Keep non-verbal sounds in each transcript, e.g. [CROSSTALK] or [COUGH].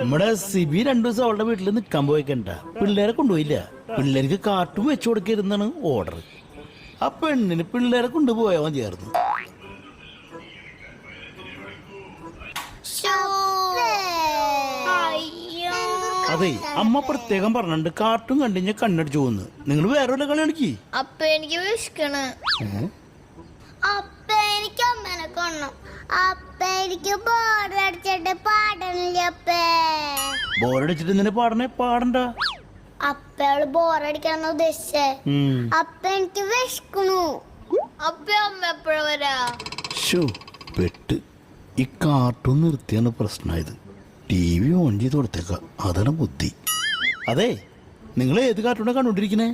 നമ്മുടെ സിബി രണ്ടു ദിവസം അവളുടെ വീട്ടിൽ നിൽക്കാൻ പോയിക്കണ്ട. പിള്ളേരെ കൊണ്ടുപോയില്ല. പിള്ളേർക്ക് കാട്ടും വെച്ചു കൊടുക്കരുന്നാണ് ഓർഡർ ആ പെണ്ണിന് പിള്ളേരെ കൊണ്ടുപോയവൻ മതിയായിരുന്നു അയ്യോ അതെ അമ്മ പ്രത്യേകം പറഞ്ഞിട്ടുണ്ട് കാട്ടും കണ്ടിഞ്ഞ കണ്ണടിച്ചു പോകുന്നു. നിങ്ങൾ വേറെ വല്ല കളി കളിക്കി? അപ്പ എനിക്ക് വിശക്കണ്. കൊണ്ണം അപ്പ എനിക്ക് ബോറടിച്ചിട്ട് പാടണില്ല അപ്പേ? ബോറടിച്ചിട്ട് നിന്നെ പാടണേ? പാടണ്ട. അപ്പ അവൾ ബോറടിക്കണം ഉദ്ദേശിച്ചേ. അപ്പ എനിക്ക് വിശക്കണു അപ്പ അമ്മ എപ്പോഴാ വരാ? ശോ പെട്ട്. ഈ കാർട്ടൂൺ നിർത്തിയാണ് പ്രശ്നമായത് ടി വി ഓൺ ചെയ്ത് കൊടുത്തേക്ക. അതാണ് ബുദ്ധി. അതെ നിങ്ങൾ ഏത് കാർട്ടൂണാണ് കണ്ടോണ്ടിരിക്കണേ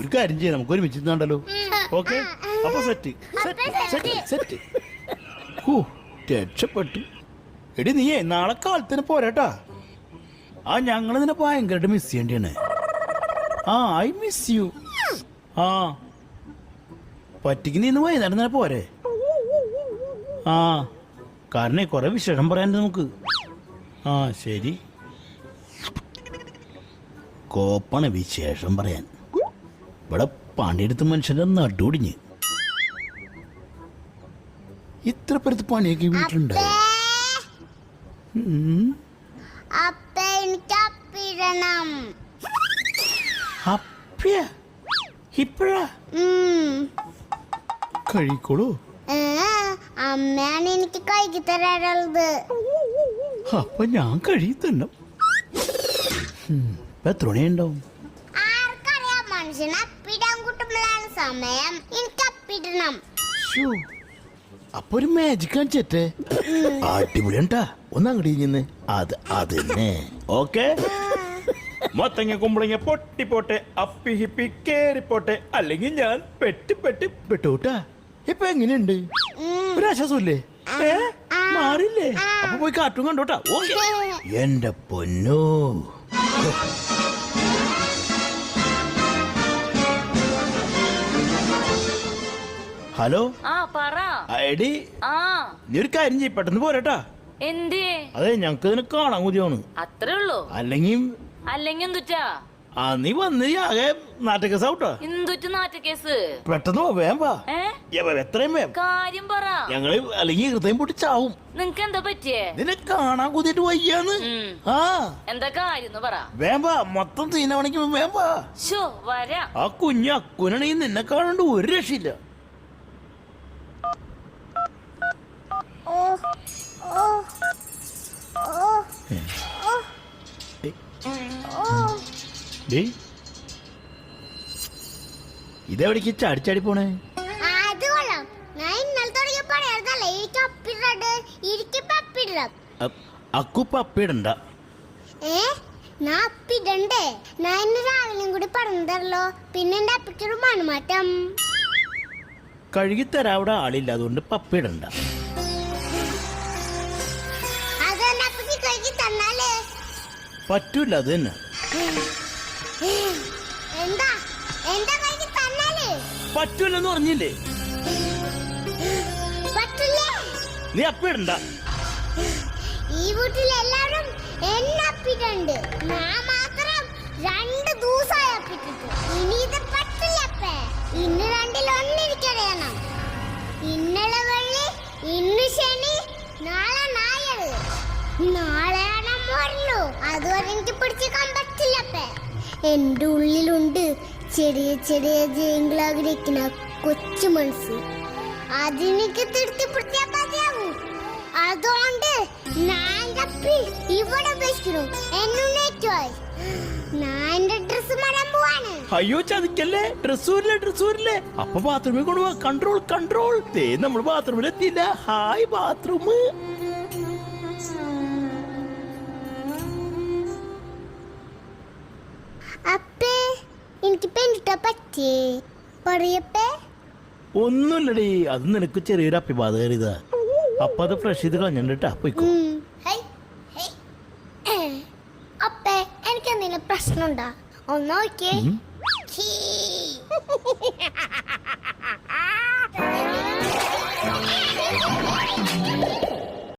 ഒരു കാര്യം ചെയ്യാം നമുക്ക് ഒരുമിച്ച് നിന്നാണ്ടല്ലോ ഓക്കെ. അപ്പൊ സെറ്റ്. സെറ്റ് സെറ്റ് [LAUGHS] ഹൂ രക്ഷപ്പെട്ടു. എടി നീയേ നാളെ കാലത്തിന് പോരാട്ടാ ആ ഞങ്ങൾ നിന്നെ ഭയങ്കരമായിട്ട് മിസ് ചെയ്യേണ്ടിയാണ്. ആ ഐ മിസ് യു ആ. പറ്റിക്ക് നീ ഇന്ന് വൈകുന്നേരം തന്നെ പോരെ. ആ കാരണം കുറെ വിശേഷം പറയാനുണ്ട് നമുക്ക്. ആ ശരി. കോപ്പാണ് വിശേഷം പറയാൻ. ഇവിടെ പണിയെടുത്ത മനുഷ്യന്റെ നടുടിഞ്ഞ് ഇത്ര പേരത്ത് പണിയൊക്കെ വീട്ടിലുണ്ട്? ഇപ്പഴാ. കഴിക്കോളൂ. അമ്മയാണ് എനിക്ക് കഴുകി തരാറുള്ളത്. അപ്പൊ ഞാൻ കഴുകി തന്നെ എത്ര മനുഷ്യന് സമയം എനിക്ക് അപ്പിടണം. അപ്പൊ ഒരു മാജിക് കാണിച്ചേ അടിപൊളിയാ ഒന്ന് അങ്ങോട്ട് ഇരിക്കുന്നെ അത് അത് തന്നെ ഓക്കെ? മത്തങ്ങ കുമ്പളങ്ങ പൊട്ടി പോട്ടെ അപ്പി ഹിപ്പി കേറിപ്പോട്ടെ അല്ലെങ്കിൽ ഞാൻ പെട്ടി പെട്ടി പെട്ടുട്ടാ. ഇപ്പൊ എങ്ങനെയുണ്ട്? ഒരു ആശ്വാസമില്ലേ ഏ? മാറില്ലേ? അപ്പൊ പോയി കാറ്റും കണ്ടോട്ടാ. എന്റെ പൊന്നോ. ഹലോ? ആ പറ. എടി. ആ. നീ ഒരു കാര്യം ചെയ്യ് പെട്ടെന്ന് പോരട്ടാ. എന്തേ? അതെ ഞങ്ങക്ക് ഇതിനെ കാണാൻ കൊതിയാണ്. അത്രേ ഉള്ളൂ. അല്ലെങ്കിൽ അല്ലെങ്കിൽ എന്തുറ്റാ? ആ നീ വന്ന് ഈ ആകെ നാട്ടക്കേസ് ആവട്ടോ. എന്തുറ്റ് നാറ്റക്കേസ് പെട്ടെന്ന് പോ വേം വാ. ഏ? വേ- എത്രയും കാര്യം പറ. ഞങ്ങൾ അല്ലെങ്കിൽ ഹൃദയം പൊട്ടി ചാവും. നിങ്ങക്ക് എന്താ പറ്റിയേ? നിന്നെ കാണാൻ കൊതിയിട്ട് വയ്യാന്ന്. ഉം. ആ. എന്താ കാര്യം പറ. വേം വാ മൊത്തം തീനവണിക്ക് വേം വാ. വരാ. ആ കുഞ്ഞു അക്കുനാണെങ്കിൽ നിന്നെ കാണാണ്ട് ഒരു രക്ഷയില്ല. ഇതെവിടേക്ക് ചടിച്ചാടി ചാടി പോണേ. കഴുകിത്തരാവിടെ കൊള്ളാം. ഞാൻ ഇന്നലെ തുടങ്ങിയ പണിയായിരുന്നല്ലേ എനിക്ക് അപ്പിടണ്ട് ഇരിക്കപ്പ അപ്പിടണം. അ- അക്കു പപ്പിടണ്ട ഏ? ഞാൻ അപ്പിടണ്ടേ? ഞാൻ ഇന്ന് രാവിലെയും കൂടി പറഞ്ഞതല്ലോ പിന്നെ എന്റെ അപ്പിക്കൊരു മണമാറ്റം കഴുകി തരാ അവിടെ ആളില്ല. അതുകൊണ്ട് പപ്പിടണ്ട പറ്റൂല അത് തന്നെ എന്താ? എന്താ കഴുകി തന്നാലേ? പറ്റൂലെന്ന് പറഞ്ഞില്ലേ? പറ്റില്ലേ നീ അപ്പിടണ്ട. ഈ വീട്ടിൽ എല്ലാവരും എന്നെ അപ്പിട്ടുണ്ട്. ഞാൻ മാത്രം രണ്ട് ദിവസമായി അപ്പിട്ടിട്ട്. ഇനി ഇത് പറ്റില്ല അപ്പേ. ഇന്ന് രണ്ടിൽ ഒന്നിരിക്കറിയണം. ഇന്നലെ വെള്ളി ഇന്ന് ശനി നാളെ നായർ നാളെയാണ് അതുവരെ എനിക്ക് പിടിച്ചേക്കാൻ പറ്റില്ല എന്റെ ഉള്ളിലുണ്ട് ചെറിയ ചെറിയ ജയങ്ങളാഗ്രഹിക്കുന്ന കൊച്ചു മനസ്സ്. അതെനിക്ക് തിരുത്തി പിടിച്ചാൽ മതിയാവും. അതുകൊണ്ട് ഞാൻ തപ്പി ഇവിടെ ഉപേക്ഷിക്കുന്നു. എന്നുന്നേറ്റുമായി ഞാൻ ഡ്രസ് മരം പോവാണ്. അയ്യോ ചതിക്കല്ലേ? ഡ്രസ്സൂരില്ലേ ഡ്രസ്സൂരില്ലേ അപ്പൊ ബാത്റൂമിൽ കൊണ്ടുപോവാ. കൺട്രോൾ കൺട്രോൾ നമ്മൾ ബാത്റൂമിൽ എത്തിയില്ല. ഹായ് ബാത്റൂം പറയപ്പേ ഒന്നുമില്ലടി അത് നിനക്ക് ചെറിയൊരു അപ്പിബാധ കയറിയതാ അപ്പൊ അത് ഫ്രഷ് ചെയ്ത് കളഞ്ഞിട്ടാ പോയിക്കോ. അപ്പേ എനിക്ക് എന്തെങ്കിലും പ്രശ്നമുണ്ടോ? ഒന്ന്